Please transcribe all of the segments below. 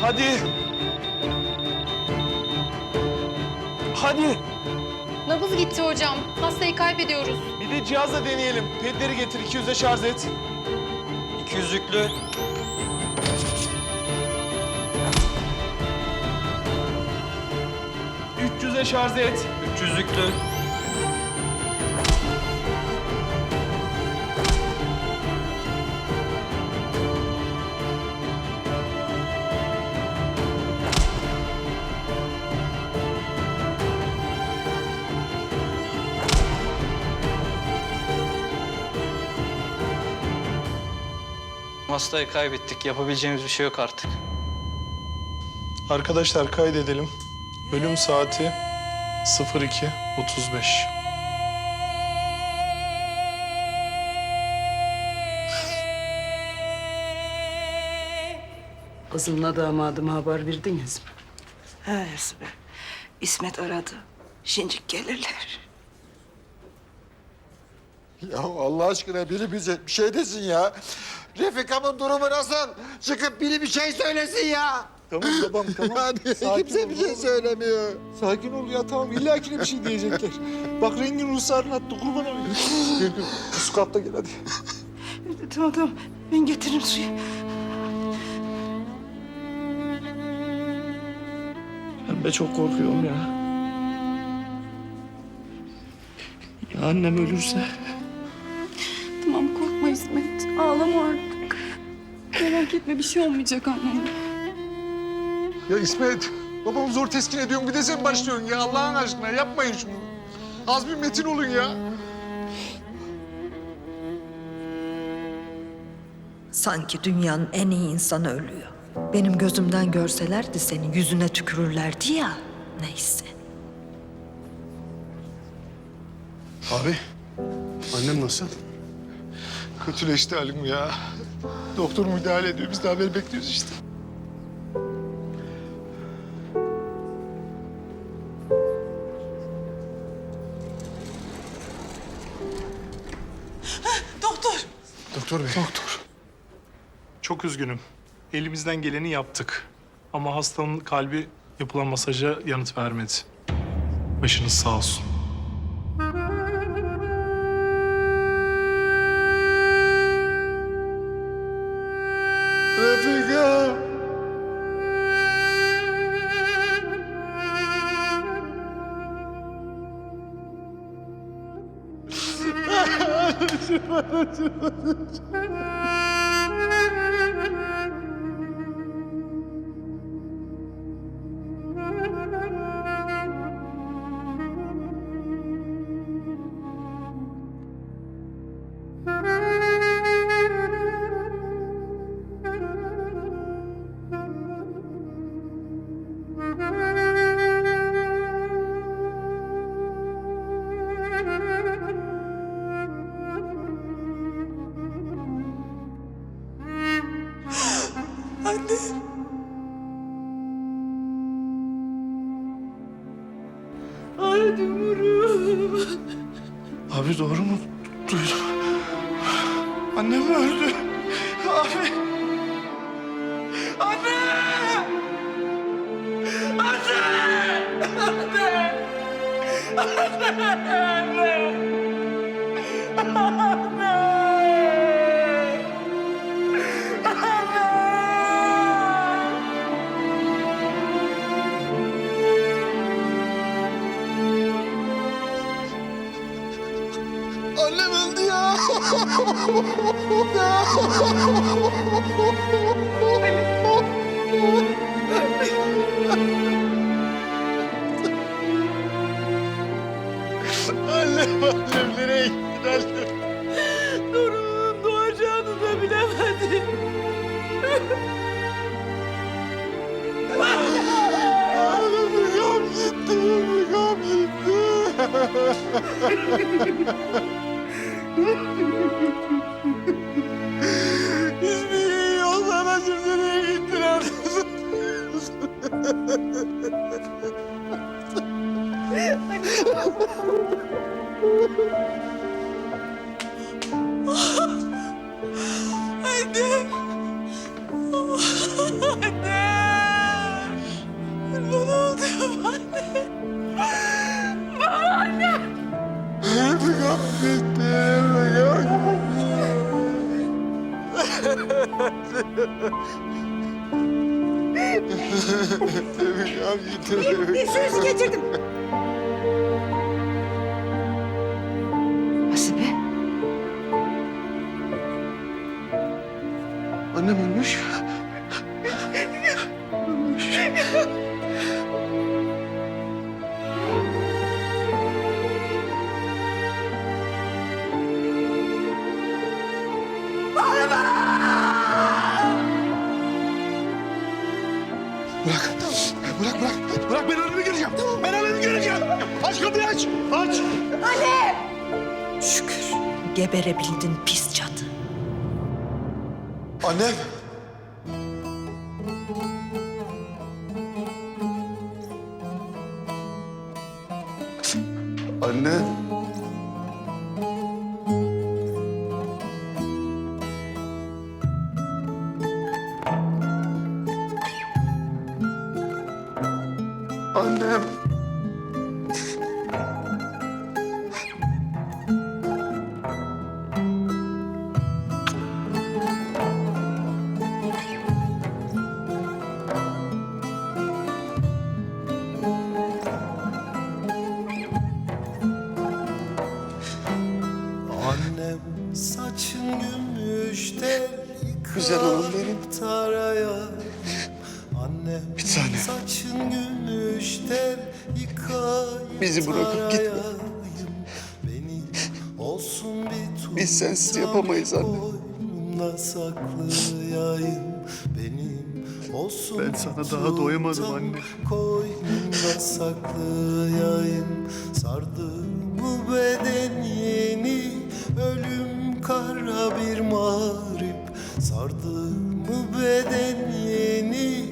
Hadi. Hadi. Nabız gitti hocam. Hastayı kaybediyoruz. Bir de cihazla deneyelim. Pedleri getir 200'e şarj et. 200 yüklü. Üç 300'e şarj et. 300 Hastayı kaybettik. Yapabileceğimiz bir şey yok artık. Arkadaşlar kaydedelim. Ölüm saati 02.35. Kızımla damadıma haber verdiniz mi? He Bey. İsmet aradı. Şincik gelirler. Ya Allah aşkına biri bize bir şey desin ya. Refika'mın durumu nasıl? Çıkıp biri bir şey söylesin ya. Tamam babam tamam. Yani Sakin kimse ol bir şey oğlum. söylemiyor. Sakin ol ya tamam illa ki bir şey diyecekler. Bak rengin ruhsarını attı kurban olayım. Gel, gel. Su kap da gel hadi. Tamam tamam. Ben getiririm suyu. Ben de çok korkuyorum ya. Ya annem ölürse? Etme bir şey olmayacak anneme. Ya İsmet, babamı zor teskin ediyorsun bir de sen başlıyorsun ya Allah'ın aşkına yapmayın şunu. Az bir metin olun ya. Sanki dünyanın en iyi insanı ölüyor. Benim gözümden görselerdi senin yüzüne tükürürlerdi ya. Neyse. Abi, annem nasıl? Kötüleşti halim ya. Doktor müdahale ediyor, biz de haber bekliyoruz işte. Doktor. Doktor bey. Doktor. Çok üzgünüm. Elimizden geleni yaptık. Ama hastanın kalbi yapılan masaja yanıt vermedi. Başınız sağ olsun. 这不是真的。Abi doğru mu? Duydum? Annem öldü? Abi. Annem annem, annem nereye gittin annem? Torununun doğacağını da bilemedim. Refika'm gitti, Refika'm gitti. Hiçbir şey yok sana şimdi nereye? Anne. Anne. Bir Söz getirdim. Hasibe. Annem ölmüş. Bırak. Bırak bırak. Bırak ben annemi göreceğim. Ben annemi göreceğim. Aç kapıyı aç. Aç. Şükür geberebildin pis cadı. Annem. Güzel oğlum benim. Bir tane. saçın gümüş tel yıkayıp Bizi bırakıp gitme. olsun bir Biz sensiz yapamayız anne. Saklayayım benim olsun Ben sana daha doyamadım anne. Koynumda saklayayım Sardım bu bedenini Ölüm kara bir mağrip Sardım bu bedenini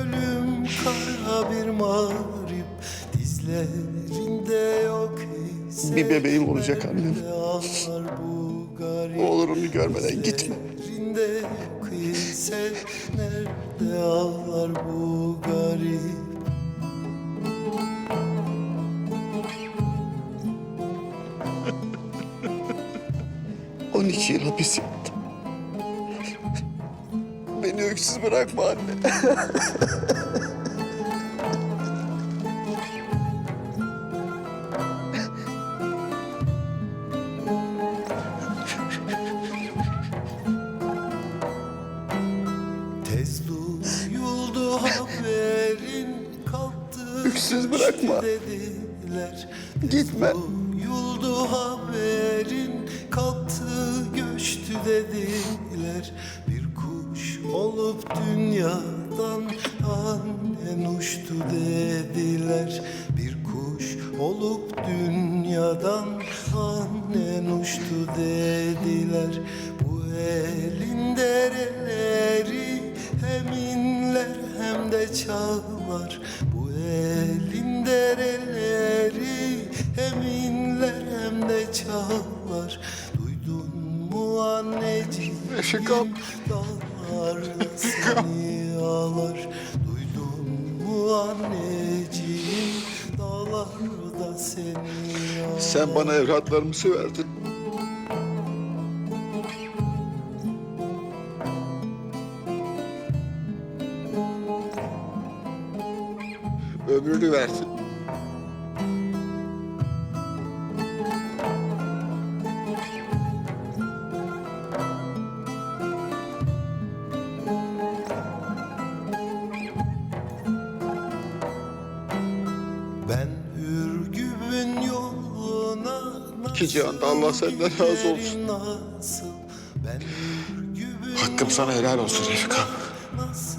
Ölüm kara bir mağrip Dizlerinde yok Bir bebeğim olacak annem. bu garip Oğlunu görmeden gitme. İse nerede ağlar bu garip 12 yıl hapis yattım. Beni öksüz bırakma anne. Tez duyuldu haberin kalktı Öksüz bırakma. dediler. Gitme. Bir kuş olup dünyadan annen uçtu dediler. Bu elin dereleri hem inler hem de çağlar. Bu elin dereleri hem inler hem de çağlar. Duydun mu anneciğim? Dağlarda seni ağlar. Sen bana evlatlarımı severdin. İki cihanda Allah senden razı olsun. Hakkım sana helal olsun nasıl?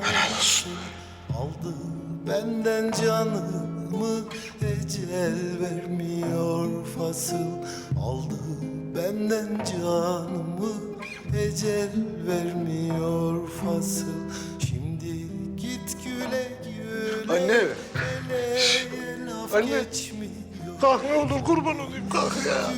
Helal olsun. Aldı benden canımı ecel vermiyor fasıl. Aldı benden canımı ecel vermiyor fasıl. Şimdi git güle güle. Anne. Anne. geçmiyor. Kalk ne olur kurban olayım kalk ya.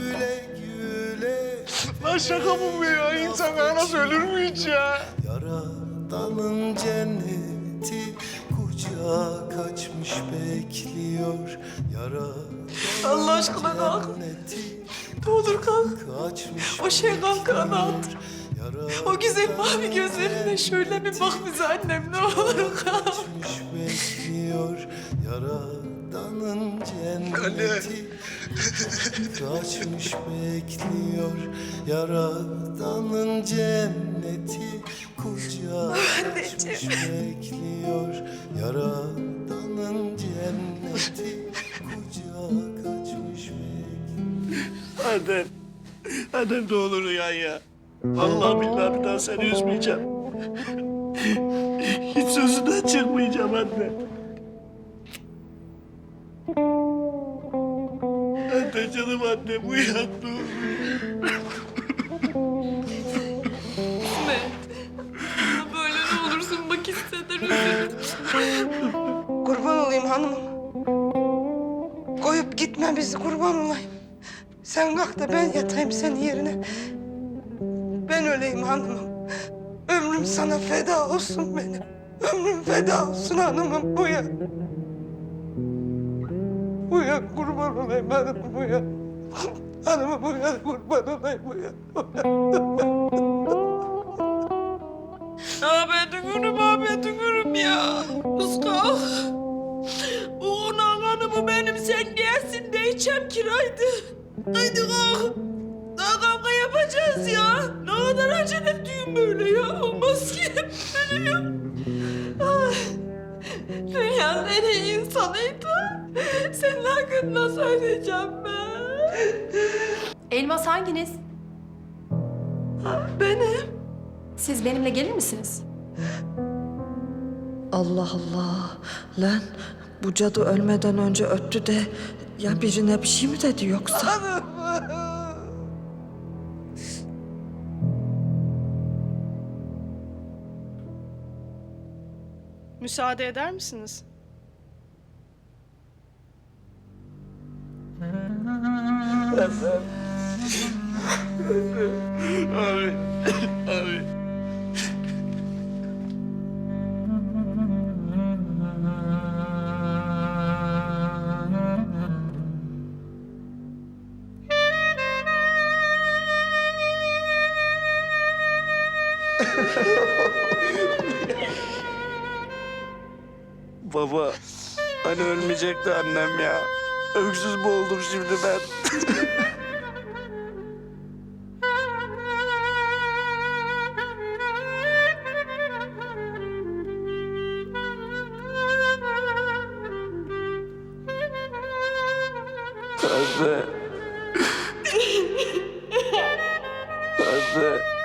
Lan şaka mı bu ya? İnsan anası ölür mü hiç ya? Yaradanın cenneti kucak açmış bekliyor. Yaradanın Allah aşkına kalk. Ne olur kalk. açmış O şey kalkağını at. O güzel mavi gözlerine şöyle bir bak bize annem ne olur. Kaçmış bekliyor Yaradanın cenneti Kaçmış bekliyor Yaradanın cenneti Kucağa açmış bekliyor Yaradanın cenneti Kucağa kaçmış bekliyor Annem. Annem ne olur uyan ya. Allah billahi bir daha seni üzmeyeceğim. Hiç sözünden çıkmayacağım anne. Anne canım annem uyan ne olur. Böyle ne olursun bak hisseder üzülürüm. Kurban olayım hanımım. Koyup gitme bizi kurban olayım. Sen kalk da ben yatayım senin yerine. Ben öleyim hanımım. Ömrüm sana feda olsun benim. Ömrüm feda olsun hanımım. Uyan. Uyan kurban olayım hanımım uyan. Hanımım uyan kurban olayım uyan. Abi tükürüm abi tükürüm ya. Uskal. O konan hanımı benim sen gelsin diyeceğim kiraydı. Haydi kalk. Daha kavga yapacağız ya. Ne kadar acele düğün böyle ya. Olmaz ki. Böyle ya. Dünyanın en iyi insanıydı. Senin hakkında söyleyeceğim ben. Elmas hanginiz? Benim. Siz benimle gelir misiniz? Allah Allah. Lan bu cadı ölmeden önce öttü de ya birine bir şey mi dedi yoksa? Müsaade eder misiniz? Abi. Abi. Baba, hani ölmeyecekti annem ya. Öksüz boğuldum şimdi ben. Anne. Anne.